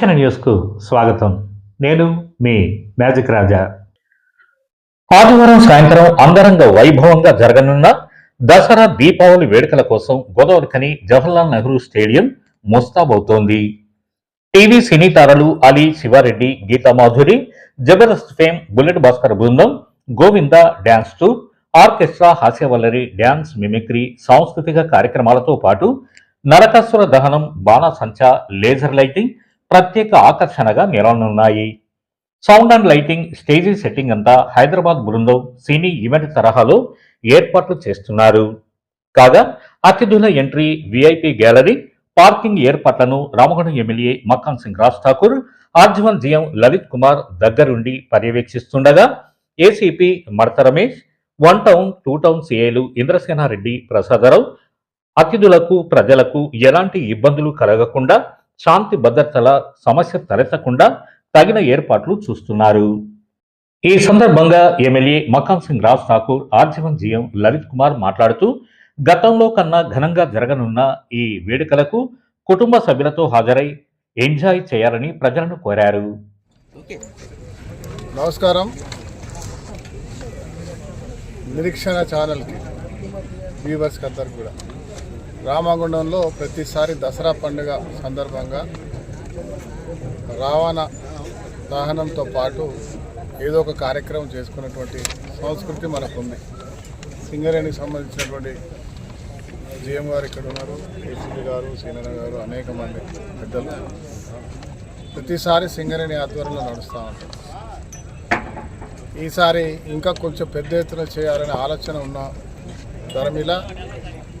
News న్యూస్కు స్వాగతం. నేను మీ మ్యాజిక్ రాజా. ఆదివారం సాయంత్రం అంగరంగ వైభవంగా జరగనున్న దసరా దీపావళి వేడుకల కోసం గోదావరిఖని జవహర్లాల్ నెహ్రూ స్టేడియం ముస్తాబవుతోంది. టీవీ సినీ తారలు అలీ శివారెడ్డి గీతా మాధురి జబర్దస్త్ ఫేమ్ బుల్లెట్ భాస్కర్ బృందం గోవింద డ్యాన్స్ టూర్ ఆర్కెస్ట్రా హాస్యవల్లరి డ్యాన్స్ మిమిక్రీ సాంస్కృతిక కార్యక్రమాలతో పాటు నరకాసుర దహనం బాణసంచా లేజర్ లైటింగ్ ప్రత్యేక ఆకర్షణగా నిలవనున్నాయి sound and lighting stage setting అంతా హైదరాబాద్ బృందం సినీ ఈవెంట్ తరహాలో ఏర్పాట్లు చేస్తున్నారు. కాగా అతిథుల ఎంట్రీ విఐపి గ్యాలరీ పార్కింగ్ ఏర్పాట్లను Ramagundam MLA Makkan Singh Raj Thakur R G one GM Lalith Kumar దగ్గరుండి పర్యవేక్షిస్తుండగా ACP Madatha Ramesh one town two town సీఏలు Indrasena Reddy Prasadarao అతిథులకు ప్రజలకు ఎలాంటి ఇబ్బందులు కలగకుండా శాంతి భద్రతల సమస్య తలెత్తకుండా తగిన ఏర్పాట్లు చూస్తున్నారు. ఈ సందర్భంగా MLA Makan Singh Raj Thakur R G one GM Lalith Kumar మాట్లాడుతూ గతంలో కన్నా ఘనంగా జరగనున్న ఈ వేడుకలకు కుటుంబ సభ్యులతో హాజరై ఎంజాయ్ చేయాలని ప్రజలను కోరారు. నమస్కారం. నిరీక్షణ ఛానల్కి వ్యూవర్స్కి అందరికి కూడా. రామగుండంలో ప్రతిసారి దసరా పండుగ సందర్భంగా రావణ దహనంతో పాటు ఏదో ఒక కార్యక్రమం చేసుకున్నటువంటి సంస్కృతి మనకుంది. సింగరేణికి సంబంధించినటువంటి జిఎం గారు ఇక్కడ ఉన్నారు ఏసీపీ గారు సీనన్న గారు అనేక మంది పెద్దలు. ప్రతిసారి సింగరేణి ఆధ్వర్యంలో నడుస్తూ ఉంటారు ఈసారి ఇంకా కొంచెం పెద్ద ఎత్తున చేయాలనే ఆలోచన ఉన్న ధరమిలా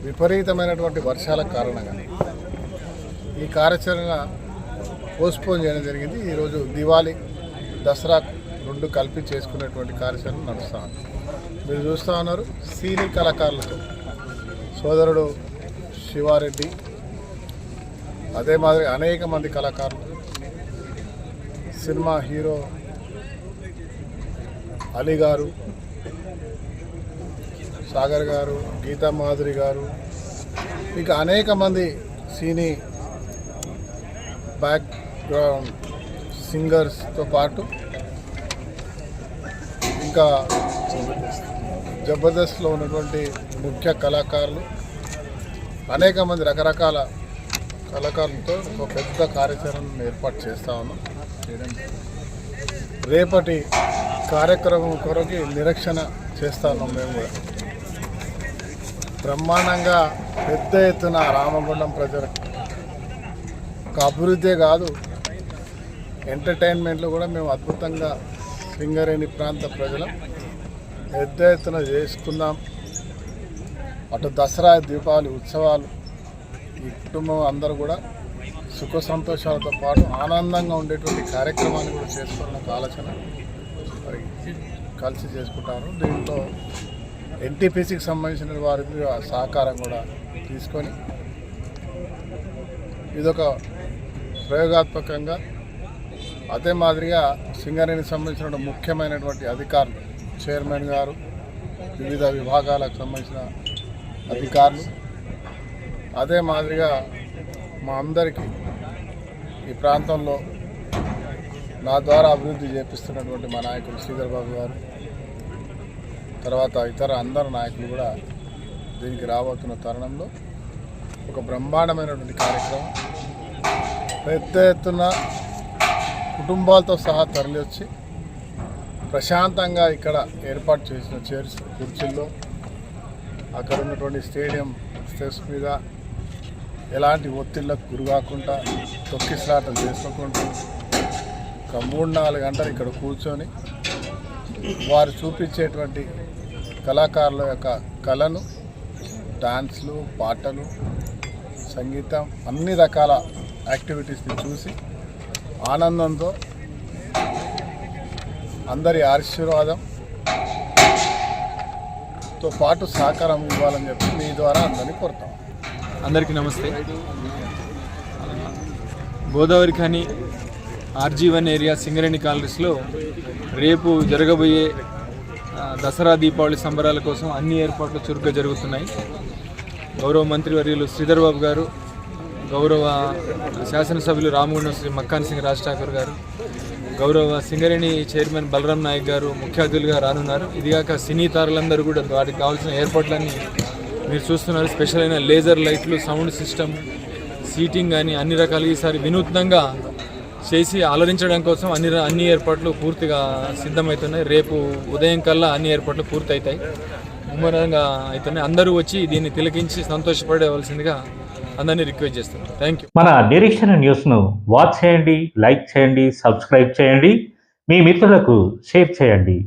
విపరీతమైనటువంటి వర్షాల కారణంగా ఈ కార్యాచరణ పోస్ట్పోన్ చేయడం జరిగింది. ఈరోజు దివాళీ దసరా రెండు కలిపి చేసుకునేటువంటి కార్యాచరణ నడుస్తూ ఉంది. మీరు చూస్తూ ఉన్నారు సీని కళాకారులతో సోదరుడు శివారెడ్డి అదే మాదిరి అనేక మంది కళాకారులు సినిమా హీరో అలీ గారు సాగర్ గారు గీతా మాధురి గారు ఇంకా అనేక మంది సినీ బ్యాక్గ్రౌండ్ సింగర్స్తో పాటు ఇంకా జబర్దస్త్లో ఉన్నటువంటి ముఖ్య కళాకారులు అనేక మంది రకరకాల కళాకారులతో ఒక పెద్ద కార్యాచరణను ఏర్పాటు చేస్తా ఉన్నాం. రేపటి కార్యక్రమం కొరకు నిరీక్షణ చేస్తా ఉన్నాం మేము కూడా. బ్రహ్మాండంగా పెద్ద ఎత్తున రామగుండం ప్రజలకు ఒక అభివృద్ధే కాదు. ఎంటర్టైన్మెంట్లో కూడా మేము అద్భుతంగా సింగరేణి ప్రాంత ప్రజలు. పెద్ద ఎత్తున చేసుకుందాం. అటు దసరా దీపావళి ఉత్సవాలు ఈ కుటుంబం అందరూ కూడా సుఖ సంతోషాలతో పాటు ఆనందంగా ఉండేటువంటి కార్యక్రమాన్ని కూడా చేసుకోవాలని ఆలోచన మరి కలిసి చేసుకుంటారు. దీంట్లో ఎన్టీపీసీకి సంబంధించిన వారి సహకారం కూడా తీసుకొని ఇదొక ప్రయోగాత్మకంగా అదే మాదిరిగా సింగరేణికి సంబంధించిన ముఖ్యమైనటువంటి అధికారులు చైర్మన్ గారు వివిధ విభాగాలకు సంబంధించిన అధికారులు అదే మాదిరిగా మా అందరికీ ఈ ప్రాంతంలో నా ద్వారా అభివృద్ధి చేపిస్తున్నటువంటి మా నాయకులు శ్రీధర్ బాబు గారు తర్వాత ఇతర అందరు నాయకులు కూడా దీనికి రాబోతున్న తరుణంలో ఒక బ్రహ్మాండమైనటువంటి కార్యక్రమం పెద్ద ఎత్తున కుటుంబాలతో సహా తరలివచ్చి ప్రశాంతంగా ఇక్కడ ఏర్పాటు చేసిన చైర్స్ కుర్చీల్లో అక్కడ ఉన్నటువంటి స్టేడియం స్టెప్స్ మీద ఎలాంటి ఒత్తిళ్ళకు గురికాకుండా తొక్కిసలాటలు చేసుకోకుండా ఒక మూడు నాలుగు గంటలు ఇక్కడ కూర్చొని వారు చూపించేటువంటి కళాకారుల యొక్క కళను డాన్స్లు పాటలు సంగీతం అన్ని రకాల యాక్టివిటీస్ని చూసి ఆనందంతో అందరి ఆశీర్వాదంతో పాటు సహకారం ఇవ్వాలని చెప్పి మీ ద్వారా అందరినీ కోరుతాం. అందరికీ నమస్తే. Godavarikhani RG one area Singareni కాలనీస్లో రేపు జరగబోయే దసరా దీపావళి సంబరాల కోసం అన్ని ఏర్పాట్లు చురుగ్గా జరుగుతున్నాయి. గౌరవ మంత్రివర్యులు శ్రీధర్ బాబు గారు గౌరవ శాసనసభ్యులు రామగుండం శ్రీ మక్కాన్ సింగ్ రాజ్ ఠాకూర్ గారు గౌరవ సింగరేణి చైర్మన్ బలరాం నాయక్ గారు ముఖ్య అతిథులుగా రానున్నారు. ఇదిగాక సినీ తారలందరూ కూడా వాటికి కావాల్సిన ఏర్పాట్లన్నీ మీరు చూస్తున్నారు. స్పెషల్ అయిన లేజర్ లైట్లు సౌండ్ సిస్టమ్ సీటింగ్ కానీ అన్ని రకాలు ఈసారి వినూత్నంగా చేసి ఆలోచించడం కోసం అన్ని అన్ని ఏర్పాట్లు పూర్తిగా సిద్ధమవుతున్నాయి రేపు ఉదయం కల్లా అన్ని ఏర్పాట్లు పూర్తి అవుతాయి ముమ్మరంగా అవుతున్నాయి అందరూ వచ్చి దీన్ని తిలకించి సంతోషపడవలసిందిగా అందరినీ రిక్వెస్ట్ చేస్తున్నాను థ్యాంక్ యూ మన నిరీక్షణ న్యూస్ను వాచ్ చేయండి లైక్ చేయండి సబ్స్క్రైబ్ చేయండి. మీ మిత్రులకు షేర్ చేయండి.